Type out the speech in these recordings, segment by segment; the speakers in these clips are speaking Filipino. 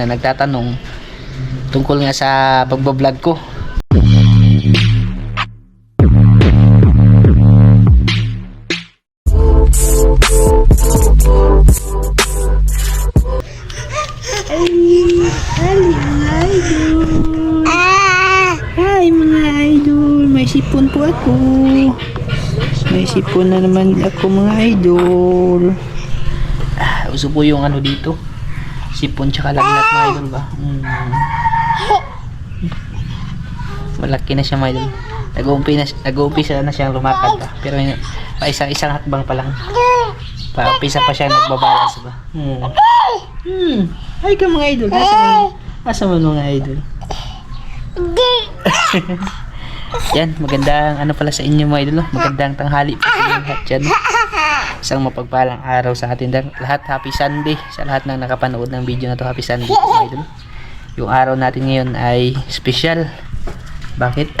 na nagtatanong tungkol nga sa pagbablog ko. Sipon po ako. May sipon na naman ako mga idol. Ah, uso po yung ano dito. Sipon tsaka lagnat mga idol ba? Mm. Malaki na siya mga idol. Nag-uumpisa na, nag-uumpisa na siyang lumakad pa. Pero yun, pa isang isang hakbang pa lang. Pa umpisa pa siya nagbabalance ba. Hmm. Hmm. Ay ka mga idol. Asa mo? Asa mo mga idol? Yan, magandang ano pala sa inyo mga idol. Magandang tanghali po sa inyo dyan. Isang mapagpalang araw sa atin lahat. Happy Sunday sa lahat ng nakapanood ng video na to. Happy Sunday idol. Yung araw natin ngayon ay special. Bakit?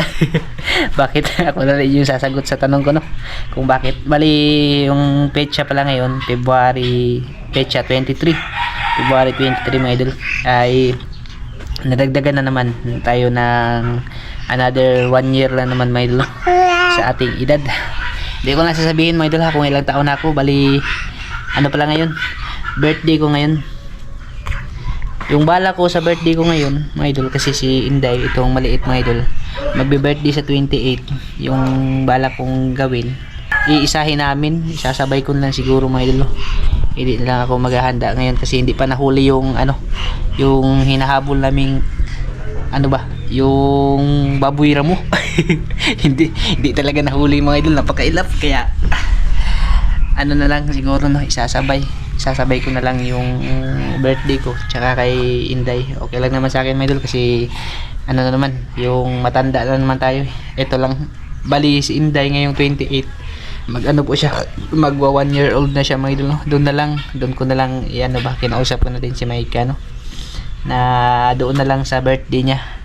bakit? Ako na rin yung sasagot sa tanong ko no. Kung bakit. Bali, yung petsa pala ngayon, February, petsa 23. February 23 mga idol. Ay nadagdagan na naman tayo ng another one year lang naman mga idol sa ating edad hindi ko na sasabihin mga idol ha kung ilang taon na ako bali ano pala ngayon? Birthday ko ngayon. Yung bala ko sa birthday ko ngayon mga idol kasi si Inday itong maliit mga idol magbe-birthday sa 28 yung bala kong gawin iisahin namin. Isasabay ko lang siguro mga idol hindi lang ako maghahanda ngayon kasi hindi pa nahuli yung ano yung hinahabol naming ano ba yung baboy ramo hindi hindi talaga nahuli mga idol. Napakailap. Kaya ano na lang siguro no isasabay. Sasabay ko na lang yung birthday ko. Tsaka kay Inday. Okay lang naman sa akin mga idol kasi ano na naman yung matanda na naman tayo ito lang. Bali si Inday ngayong 28 mag ano po siya? Magwa one year old na siya mga idol no? doon na lang. Doon ko na lang ano ba kinausap ko na din si Mike no? Na doon na lang sa birthday niya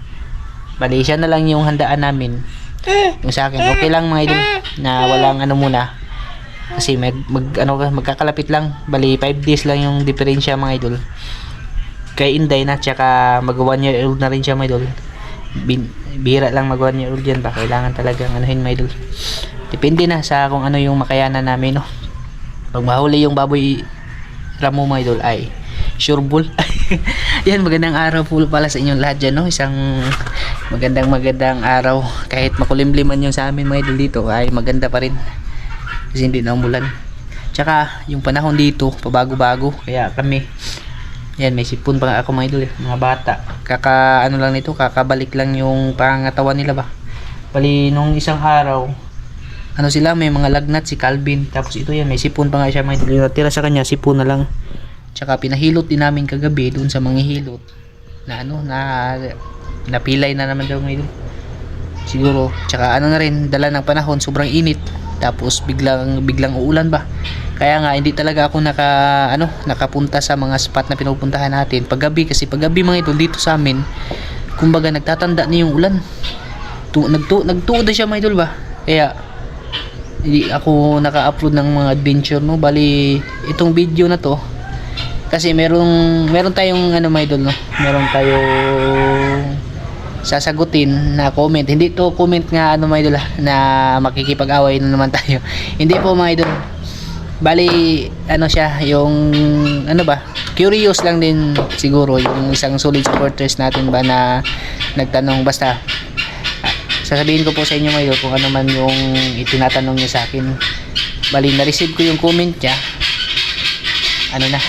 bali siya na lang yung handaan namin. Yung sa akin okay lang mga idol na walang ano muna. Kasi mag, mag ano ka magkakalapit lang. Bali 5 days lang yung diferensya mga idol. Kay Inday na tsaka mag 1 year old na rin siya mga idol. Bin, bihira lang mag 1 year old yan. Ba kailangan talagang anuhin mga idol. Depende na sa kung ano yung makayanan namin no? Pag mahuli yung baboy ramo mga idol ay sure bull. Yan magandang araw po pala sa inyong lahat dyan no? Isang magandang magandang araw. Kahit makulimliman yung sa amin mga idol dito ay maganda pa rin. Kasi hindi na umulan. Tsaka yung panahon dito pabago-bago. Kaya kami yan may sipon pa ako mga idol eh, mga bata. Kaka ano lang nito kakabalik lang yung pangatawan nila ba? Bali nung isang araw ano sila may mga lagnat si Calvin. Tapos ito yan may sipon pa nga siya mga idol. Natira sa kanya sipon na lang. Tsaka pinahilot din namin kagabi doon sa mga hilot na ano na napilay na naman daw ngayon. Siguro tsaka ano na rin dala ng panahon sobrang init. Tapos biglang biglang uulan ba? Kaya nga hindi talaga ako naka ano nakapunta sa mga spot na pinupuntahan natin. Paggabi kasi paggabi mga idol dito sa amin kumbaga nagtatanda na yung ulan. Tu nagtu nagtuod na siya mga idol ba? Kaya hindi ako naka-upload ng mga adventure no? Bali itong video na to kasi merong meron tayong ano mga idol no? Meron tayong sasagutin na comment. Hindi to comment nga ano mga idol ah, na makikipag-away na naman tayo. Hindi po mga idol. Bali ano siya yung ano ba? Curious lang din siguro yung isang solid supporters natin ba na nagtanong. Basta sasabihin ko po sa inyo mga kung ano man yung itinatanong niya sa akin. Bali na-receive ko yung comment niya. Ano na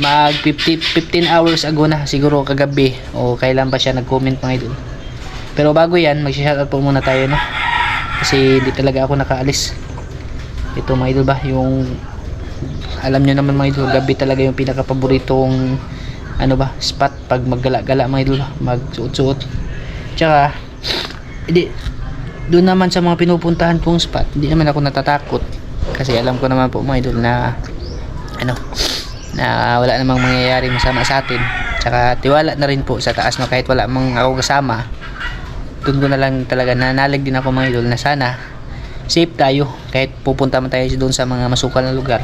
mag 50, 15 hours ago na siguro kagabi. O kailan pa siya nag-comment mga idol? Pero bago yan mag-shoutout po muna tayo no? Kasi hindi talaga ako nakaalis. Ito mga idol ba yung alam nyo naman mga idol gabi talaga yung pinaka paboritong ano ba spot pag maggala-gala mga idol magsuot-suot. Tsaka hindi doon naman sa mga pinupuntahan pong spot hindi naman ako natatakot. Kasi alam ko naman po mga idol na ano na wala namang mangyayari masama sa atin. Tsaka tiwala na rin po sa taas no? Kahit wala mang ako kasama doon ko na lang talaga nanalig din ako mga idol na sana safe tayo. Kahit pupunta man tayo doon sa mga masukal na lugar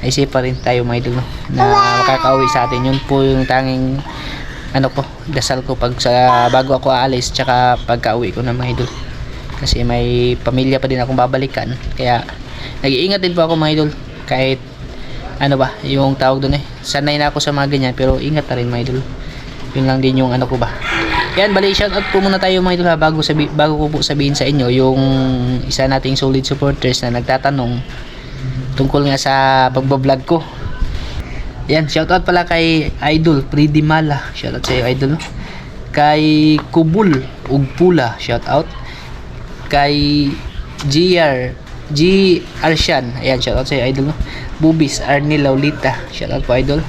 ay safe pa rin tayo mga idol no? na makakauwi sa atin. Yun po yung tanging ano ko dasal ko pag sa bago ako aalis tsaka pagka uwi ko na mga idol. Kasi may pamilya pa din akong babalikan. Kaya nag-iingat din po ako mga idol kahit ano ba yung tawag doon eh. Sanay na ako sa mga ganyan pero ingat na rin mga idol. Yun lang din yung ano ko ba. Yan bali shout out po muna tayo mga idol ha bago, sabi, bago ko po sabihin sa inyo yung isa nating solid supporters na nagtatanong tungkol nga sa pagbablog ko. Yan shout out pala kay Idol Pridi Mala shout out sa iyo Idol. Kay Kubul Ugpula shout out kay GR G Arshan ayan shout out sa iyo Idol no? Bubis Arnie Laulita. Shout out po Idol.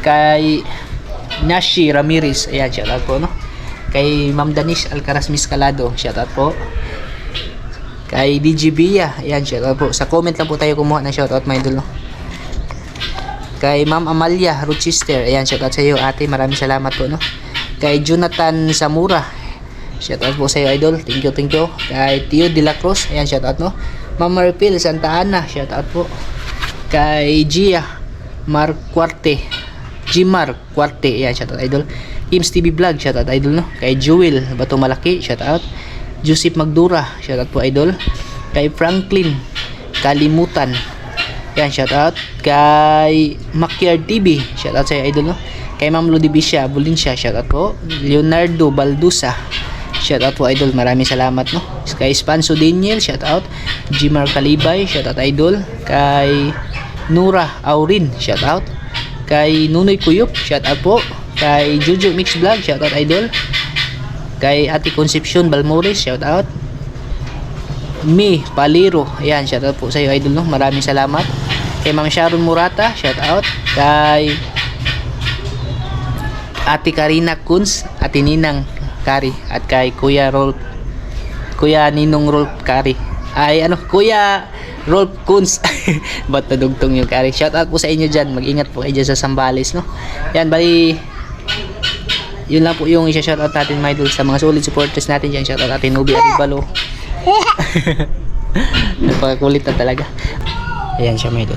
Kay Nashi Ramirez. Ayan shout out po no? Kay Ma'am Danish Alcaraz Miscalado. Shout out po. Kay DJ Bia. Ayan shout out po. Sa comment lang po tayo kumuha ng shout out mga idol no? Kay Ma'am Amalia Rochester. Ayan shout out sa iyo ate. Maraming salamat po no? Kay Jonathan Samura. Shout out po sa iyo idol. Thank you thank you. Kay Tio De La Cruz. Ayan shout out no Ma'am Maripil Santa Ana shout out po. Kay Gia Marquarte. Gmar Quarte ayan shout out idol. Ims TV Vlog shout out idol no? Kay Jewel Bato Malaki shout out Joseph Magdura shout out po idol. Kay Franklin Kalimutan yan shout out kay Makyar TV shout out sa idol no? Kay Ma'am Ludibisha Bulinsya shout out po. Leonardo Baldusa shout out po idol. Maraming salamat no? Kay Spanso Daniel shout out. Jimar Kalibay shout out idol. Kay Nura Aurin shout out. Kay Nunoy Kuyup shout out po. Kay Juju Mix Vlog shout out idol. Kay Ate Concepcion Balmores shout out. Mi Paliro ayan shout out po sa iyo idol no? Maraming salamat. Kay Ma'am Sharon Murata shout out. Kay Ate Karina Kunz Ate Ninang Kari at kay Kuya Rolf Kuya Ninong Rolf Kari ay ano Kuya Rolf Kunz ba't nadugtong yung Kari shout out po sa inyo dyan mag ingat po kayo dyan sa Sambales no yan bali yun lang po yung isa-shoutout natin mga sa mga solid supporters natin dyan. Shoutout natin Nubi Aribalo. Nagpakakulit na talaga. Ayan siya mga.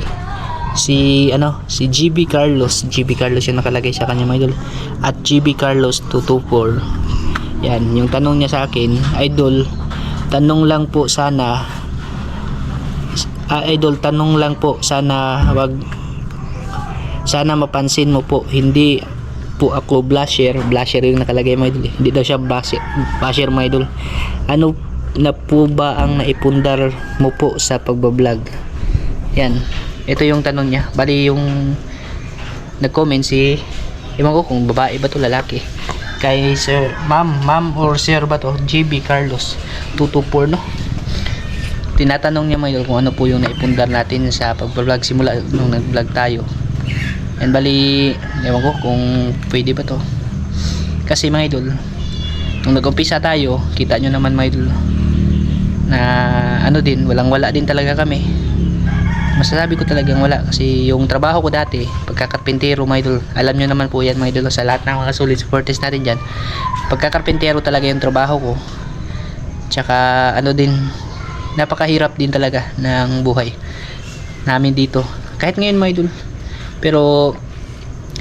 Si ano, si GB Carlos. GB Carlos yung nakalagay sa kanya mga idol. At GB Carlos 224. Yan, yung tanong niya sa akin, idol, tanong lang po sana ah, idol, tanong lang po sana wag sana mapansin mo po hindi po ako blusher blusher yung nakalagay mga idol eh. hindi daw siya blusher, blusher mga idol. Ano na po ba ang naipundar mo po sa pagbablog? Yan ito yung tanong niya. Bali yung nag-comment si ewan ko kung babae ba to lalaki kay sir ma'am ma'am or sir ba to JB Carlos 224 no tinatanong niya mga kung ano po yung naipundar natin sa pagbablog simula nung nag-vlog tayo yan bali, ewan ko kung pwede ba to. Kasi mga idol, nung nag-umpisa tayo, kita nyo naman mga idol, na ano din, walang wala din talaga kami. Masasabi ko talagang wala kasi yung trabaho ko dati, pagkakarpintero mga idol, alam nyo naman po yan mga idol sa lahat ng mga solid supporters natin dyan. Pagkakarpintero talaga yung trabaho ko. Tsaka ano din, napakahirap din talaga ng buhay namin dito. Kahit ngayon mga idol, pero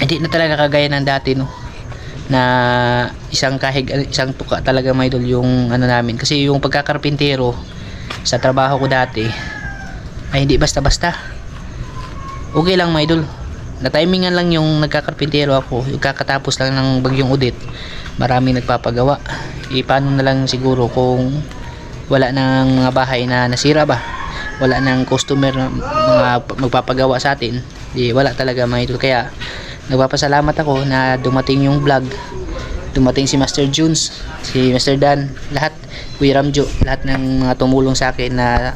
hindi na talaga kagaya ng dati no na isang kahig isang tuka talaga mga idol yung ano namin kasi yung pagkakarpintero sa trabaho ko dati ay hindi basta basta okay lang mga idol. Na timingan lang yung nagkakarpintero ako yung kakatapos lang ng bagyong udit maraming nagpapagawa. E paano na lang siguro kung wala ng mga bahay na nasira ba? Wala ng customer na mga magpapagawa sa atin? Di wala talaga mga idol. Kaya nagpapasalamat ako na dumating yung vlog. Dumating si Master Junes si Master Dan lahat. Kuya Ramjo lahat ng mga tumulong sa akin na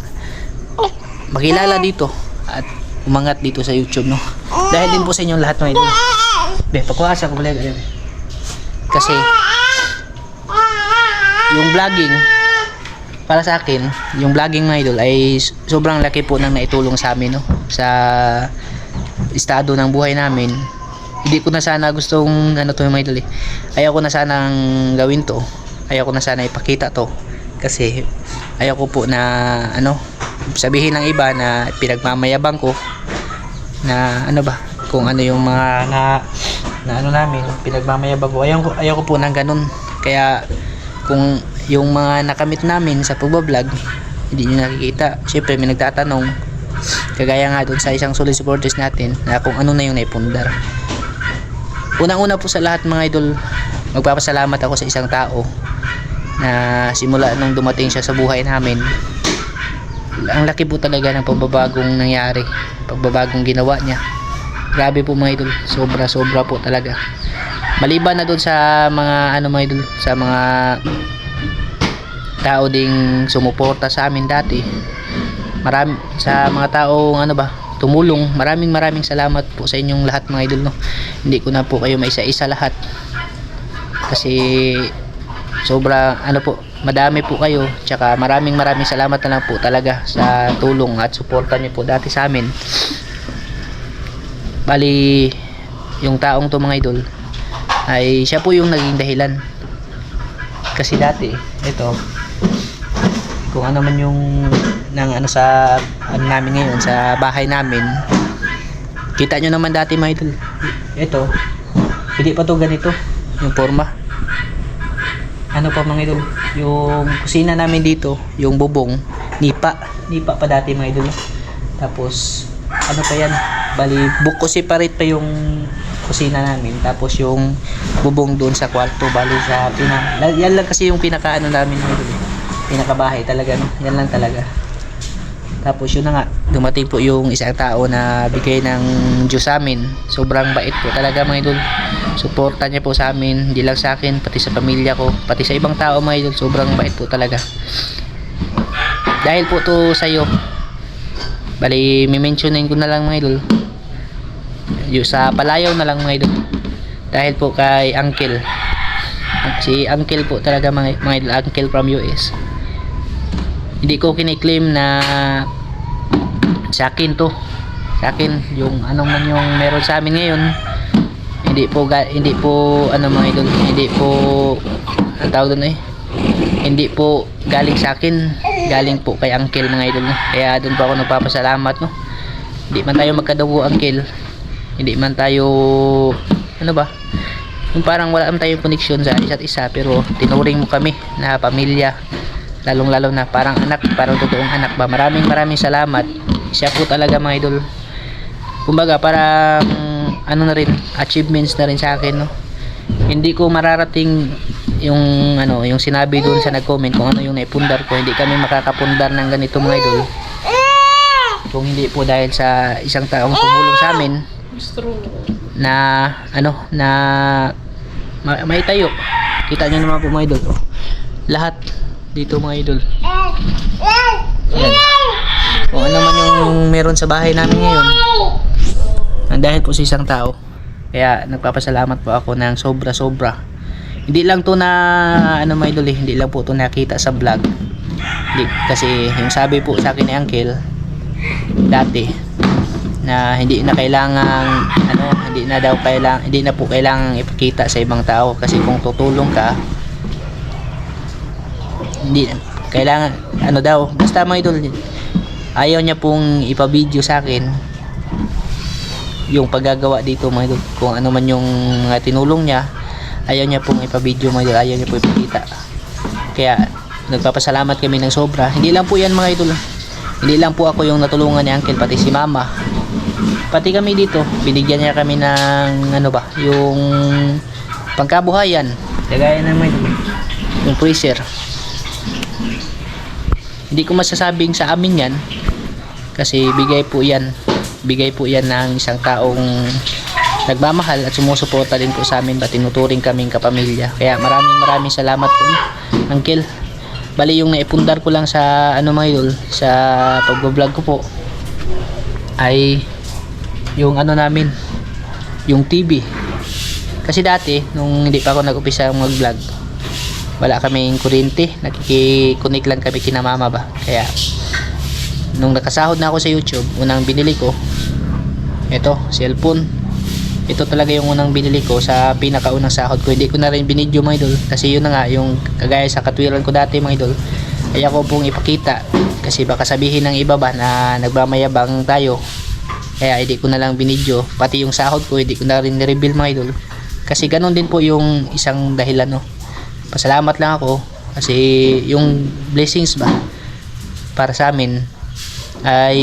makilala dito at umangat dito sa YouTube no? Dahil din po sa inyong lahat mga idol. Be pakuasa ko pala kasi yung vlogging para sa akin yung vlogging mga idol ay sobrang laki po nang naitulong sa amin no? Sa estado ng buhay namin. Hindi ko na sana gustong ano to mga idol eh. Ayaw ko na sanang gawin to. Ayaw ko na sana ipakita to. Kasi ayaw ko po na ano sabihin ng iba na pinagmamayabang ko na ano ba kung ano yung mga na, na ano namin pinagmamayabang ko. Ayaw ayaw ko po ng ganun. Kaya kung yung mga nakamit namin sa pagbablog hindi nyo nakikita. Syempre may nagtatanong kagaya nga doon sa isang solid supporters natin na kung ano na yung naipundar. Unang-una po sa lahat mga idol magpapasalamat ako sa isang tao na simula nung dumating siya sa buhay namin ang laki po talaga ng pagbabagong nangyari pagbabagong ginawa niya. Grabe po mga idol. Sobra sobra po talaga. Maliban na doon sa mga ano mga idol sa mga tao ding sumuporta sa amin dati marami sa mga taong ano ba tumulong maraming maraming salamat po sa inyong lahat mga idol no? Hindi ko na po kayo maisa-isa lahat. Kasi sobra ano po madami po kayo. Tsaka maraming maraming salamat na lang po talaga sa tulong at suporta niyo po dati sa amin. Bali yung taong to mga idol ay siya po yung naging dahilan. Kasi dati ito kung ano man yung ng ano sa ano namin ngayon sa bahay namin kita nyo naman dati mga idol. Ito hindi pa to ganito yung forma ano pa mga idol? Yung kusina namin dito yung bubong nipa. Nipa pa dati mga idol. Tapos ano pa yan? Bali buko separate pa yung kusina namin. Tapos yung bubong doon sa kwarto bali sa pina yan lang kasi yung pinaka ano namin mga idol. Pinakabahay talaga no? Yan lang talaga. Tapos yun na nga dumating po yung isang tao na bigay ng Diyos amin. Sobrang bait po talaga mga idol suporta niya po sa amin. Hindi lang sa akin pati sa pamilya ko. Pati sa ibang tao mga idol sobrang bait po talaga. Dahil po to sa iyo bali mimensionin ko na lang mga idol. Yung sa palayaw na lang mga idol. Dahil po kay uncle. Si uncle po talaga mga, mga idol. Uncle from US hindi ko kiniklaim na sa akin to. Sa akin yung anong man yung meron sa amin ngayon hindi po hindi po ano mga idol hindi po ang tawag doon eh? Hindi po galing sa akin galing po kay uncle mga idol. No? kaya doon po ako nagpapasalamat no? Hindi man tayo magkadugo uncle. Hindi man tayo ano ba? Yung parang wala man tayong connection sa isa't isa pero tinuring mo kami na pamilya lalong lalo na parang anak parang totoong anak ba? Maraming maraming salamat. Siya po talaga mga idol. Kumbaga parang ano na rin achievements na rin sa akin no? Hindi ko mararating yung ano yung sinabi doon sa nag-comment kung ano yung naipundar ko. Hindi kami makakapundar ng ganito mga idol. Kung hindi po dahil sa isang taong tumulong sa amin na ano na ma- may tayo kita nyo naman po mga idol. Oh. lahat dito mga idol. Yan kung ano man yung meron sa bahay namin ngayon ang dahil po sa isang tao. Kaya nagpapasalamat po ako ng sobra sobra hindi lang to na ano mga idol eh, hindi lang po to nakita sa vlog. Hindi, kasi yung sabi po sa akin ni uncle dati na hindi na kailangan ano hindi na daw kailangan hindi na po kailangan ipakita sa ibang tao. Kasi kung tutulong ka hindi kailangan ano daw basta mga idol ayaw niya pong ipa-video sa akin yung paggagawa dito mga idol kung ano man yung mga tinulong niya ayaw niya pong ipa-video mga idol ayaw niya pong ipakita. Kaya nagpapasalamat kami ng sobra. Hindi lang po yan mga idol. Hindi lang po ako yung natulungan ni uncle pati si mama. Pati kami dito binigyan niya kami ng ano ba yung pangkabuhayan. Kagaya idol yung freezer. Hindi ko masasabing sa amin yan kasi bigay po yan bigay po yan ng isang taong nagmamahal at sumusuporta din po sa amin ba tinuturing kaming kapamilya. Kaya maraming maraming salamat po uncle. Bali yung naipundar ko lang sa ano mga idol sa pagbablog ko po ay yung ano namin yung TV kasi dati nung hindi pa ako nag-upisa mag vlog wala kaming kuryente nakikikonik lang kami kina mama ba. Kaya nung nakasahod na ako sa youtube unang binili ko ito cellphone ito talaga yung unang binili ko sa pinakaunang sahod ko hindi ko na rin binidyo mga idol kasi yun na nga yung kagaya sa katwiran ko dati mga idol kaya ko pong ipakita kasi baka sabihin ng iba ba na nagmamayabang tayo Kaya hindi ko na lang binidyo. Pati yung sahod ko, hindi ko na rin nireveal mga idol. Kasi ganun din po yung isang dahilan, no. Pasalamat lang ako kasi yung blessings ba para sa amin ay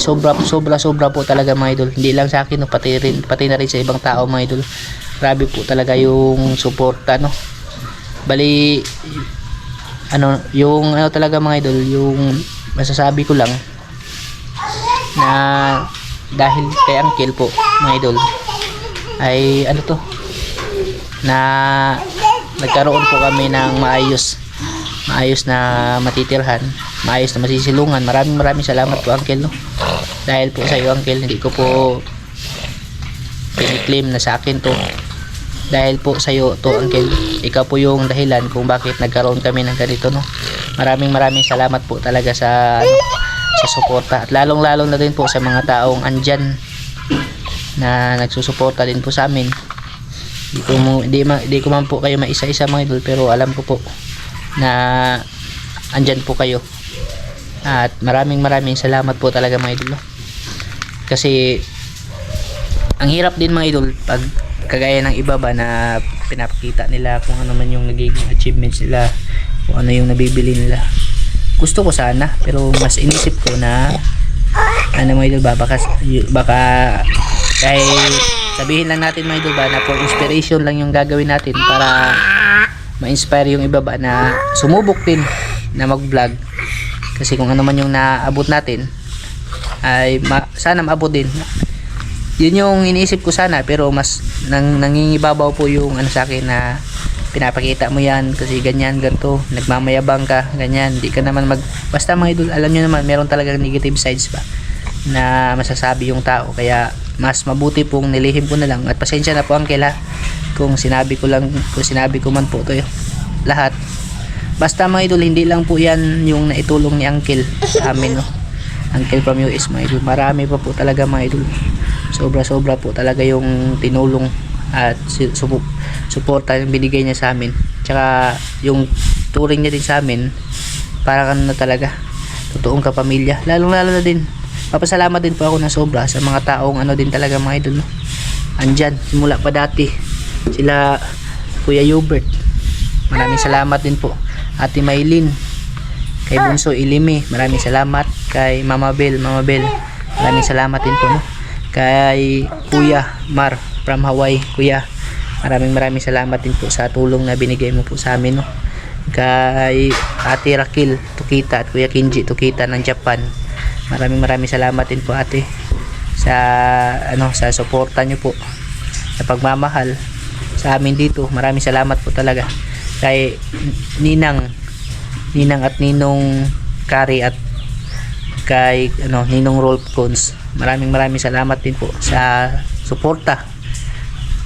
sobra sobra sobra po talaga mga idol. Hindi lang sa akin, no, pati rin pati na rin sa ibang tao mga idol. Grabe po talaga yung suporta, no. Bali ano, yung ano talaga mga idol, yung masasabi ko lang na dahil kay Uncle po, mga idol, ay ano to, na nagkaroon po kami ng maayos maayos na matitirhan maayos na masisilungan. Maraming maraming salamat po Uncle no? Dahil po sa iyo Uncle hindi ko po piniklaim na sa akin to. Dahil po sa iyo to Uncle ikaw po yung dahilan kung bakit nagkaroon kami ng ganito no? Maraming maraming salamat po talaga sa ano, sa suporta. At lalong lalong na din po sa mga taong andyan na nagsusuporta din po sa amin. Di ko mo di, ma, di ko man po kayo maisa-isa mga idol pero alam ko po na andyan po kayo at maraming maraming salamat po talaga mga idol kasi ang hirap din mga idol pag kagaya ng iba ba na pinapakita nila kung ano man yung nagiging achievements nila kung ano yung nabibili nila. Gusto ko sana pero mas inisip ko na ano mga idol ba baka, baka kahit sabihin lang natin mga idol ba na for inspiration lang yung gagawin natin para ma-inspire yung iba ba na sumubok din na mag-vlog kasi kung ano man yung naabot natin ay ma- sana maabot din. Yun yung iniisip ko sana pero mas nang, nangingibabaw po yung ano sa akin na pinapakita mo yan kasi ganyan ganto nagmamayabang ka ganyan. Di ka naman mag basta mga idol alam nyo naman meron talagang negative sides ba na masasabi yung tao. Kaya mas mabuti pong nilihim ko na lang. At pasensya na po Uncle ha kung sinabi ko lang kung sinabi ko man po to lahat basta mga idol hindi lang po yan yung naitulong ni Uncle sa amin no? Uncle from US mga idol. Marami pa po talaga mga idol. Sobra sobra po talaga yung tinulong at supo, suporta yung binigay niya sa amin. Tsaka yung turing niya din sa amin parang ano na talaga totoong kapamilya. Lalong lalo na din papasalamat din po ako na sobra sa mga taong ano din talaga mga idol no? andyan simula pa dati sila Kuya Hubert maraming salamat din po Ate Maylin. Kay Bunso Ilimi maraming salamat. Kay Mama Bel Mama Bel maraming salamat din po no? kay Kuya Mar from Hawaii. Kuya maraming maraming salamat din po sa tulong na binigay mo po sa amin no? kay Ate Rakil Tukita at Kuya Kinji Tukita ng Japan. Maraming maraming salamat din po ate sa ano sa suporta nyo po sa pagmamahal sa amin dito. Maraming salamat po talaga kay Ninang Ninang at Ninong Kari at kay ano Ninong Rolf Cons. Maraming maraming salamat din po sa suporta.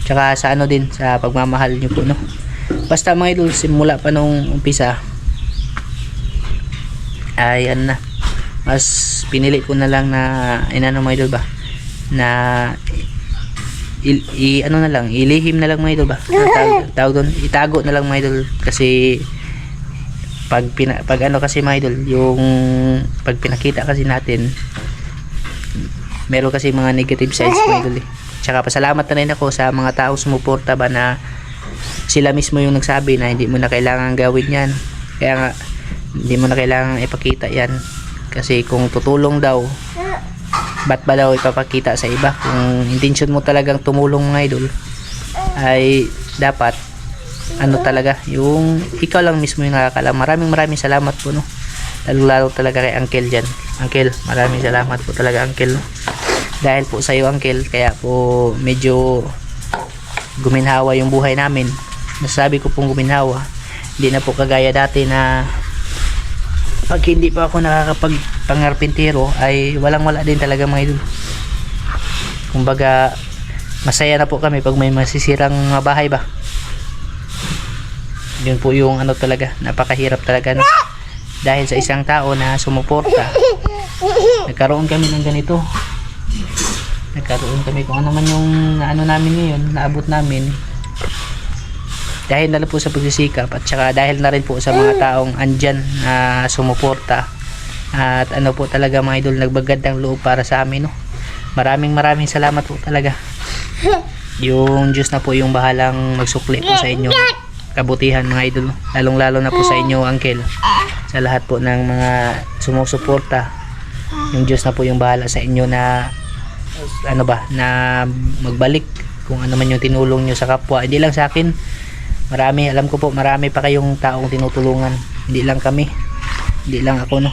Tsaka sa ano din sa pagmamahal nyo po no? Basta mga idol simula pa nung umpisa ay ano na mas pinili ko na lang na inano mga idol ba? Na i, i- ano na lang ilihim na lang mga idol ba? Tawag, tawag doon itago na lang mga idol. Kasi pag pina, pag ano kasi mga idol yung pag pinakita kasi natin meron kasi mga negative sides mga idol eh. tsaka pasalamat na rin ako sa mga taong sumuporta ba na sila mismo yung nagsabi na hindi mo na kailangan gawin yan. Kaya nga hindi mo na kailangan ipakita yan. Kasi kung tutulong daw ba't ba daw ipapakita sa iba kung intention mo talagang tumulong mga idol? Ay dapat ano talaga yung ikaw lang mismo yung nakakalam. Maraming maraming salamat po no? Lalo lalo talaga kay Uncle dyan. Uncle maraming salamat po talaga Uncle. No? dahil po sa iyo Uncle kaya po medyo guminhawa yung buhay namin. Nasabi ko pong guminhawa. Hindi na po kagaya dati na pag hindi pa ako nakakapag pangarpintero ay walang wala din talaga mga idol. Kumbaga masaya na po kami pag may masisirang mga bahay ba. Yun po yung ano talaga napakahirap talaga no? dahil sa isang tao na sumuporta. Nagkaroon kami ng ganito. Nagkaroon kami kung ano man yung ano namin ngayon naabot namin. Dahil na po sa pagsisikap at saka dahil na rin po sa mga taong andyan na sumuporta at ano po talaga mga idol nagbagandang loob para sa amin no maraming maraming salamat po talaga. Yung Diyos na po yung bahalang magsukli po sa inyo. Kabutihan mga idol. Lalong lalo na po sa inyo, Uncle. Sa lahat po ng mga sumusuporta. Yung Diyos na po yung bahala sa inyo na ano ba, na magbalik kung ano man yung tinulong nyo sa kapwa. Hindi lang sa akin. Marami, alam ko po, marami pa kayong taong tinutulungan. Hindi lang kami. Hindi lang ako, no.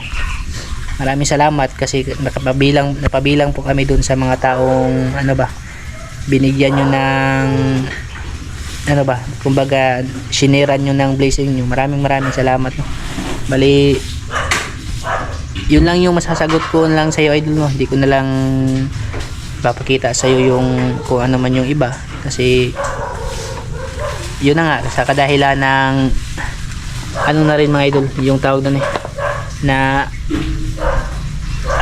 Maraming salamat kasi nakapabilang, napabilang po kami dun sa mga taong, ano ba, binigyan nyo ng ano ba, kumbaga siniran nyo ng blessing nyo. Maraming maraming salamat. No? Bali, yun lang yung masasagot ko lang sa iyo idol mo. Hindi ko na lang papakita sa iyo yung kung ano man yung iba kasi yun na nga sa kadahilan ng ano na rin mga idol yung tawag doon eh na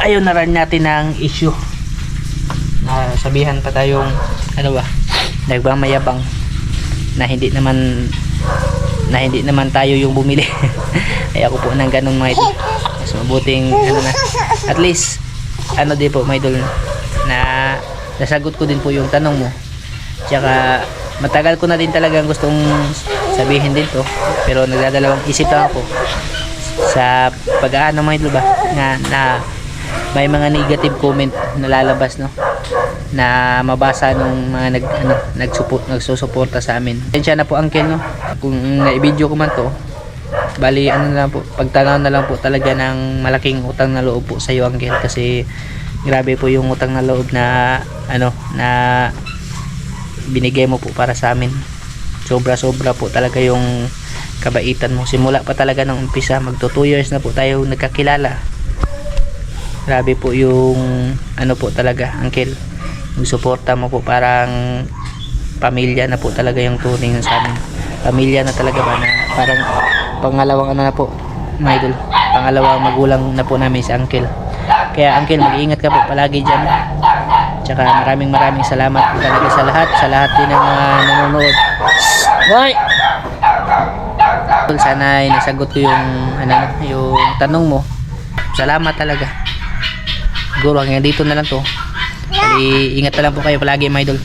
ayaw na rin natin ng issue. Na sabihan pa tayong ano ba nagmamayabang na hindi naman na hindi naman tayo yung bumili. Ay ako po ng ganun mga idol. Mas mabuting ano na at least ano din po mga idol na nasagot ko din po yung tanong mo. Tsaka matagal ko na din talagang gustong sabihin din to pero nagdadalawang isip ako sa pag-aano mga idol ba na, na may mga negative comment na lalabas no na mabasa nung mga nag ano nagsupport nagsusuporta sa amin. Tensya na po uncle no. Kung na-video ko man to, bali ano na lang po pagtanaw na lang po talaga ng malaking utang na loob po sa iyo uncle kasi grabe po yung utang na loob na ano na binigay mo po para sa amin. Sobra-sobra po talaga yung kabaitan mo. Simula pa talaga nung umpisa, magto 2 years na po tayo nagkakilala. Grabe po yung ano po talaga, uncle. Yung suporta mo po parang pamilya na po talaga yung turing sa amin. Pamilya na talaga ba na parang pangalawang ano na po, mga idol. Pangalawang magulang na po namin si uncle. Kaya uncle, mag-iingat ka po palagi dyan. Tsaka maraming maraming salamat talaga sa lahat, sa lahat din ng mga nanonood. Hoy! Sana ay nasagot ko yung ano, yung tanong mo. Salamat talaga. Siguro hanggang dito na lang to. Bali, ingat na lang po kayo palagi mga idol.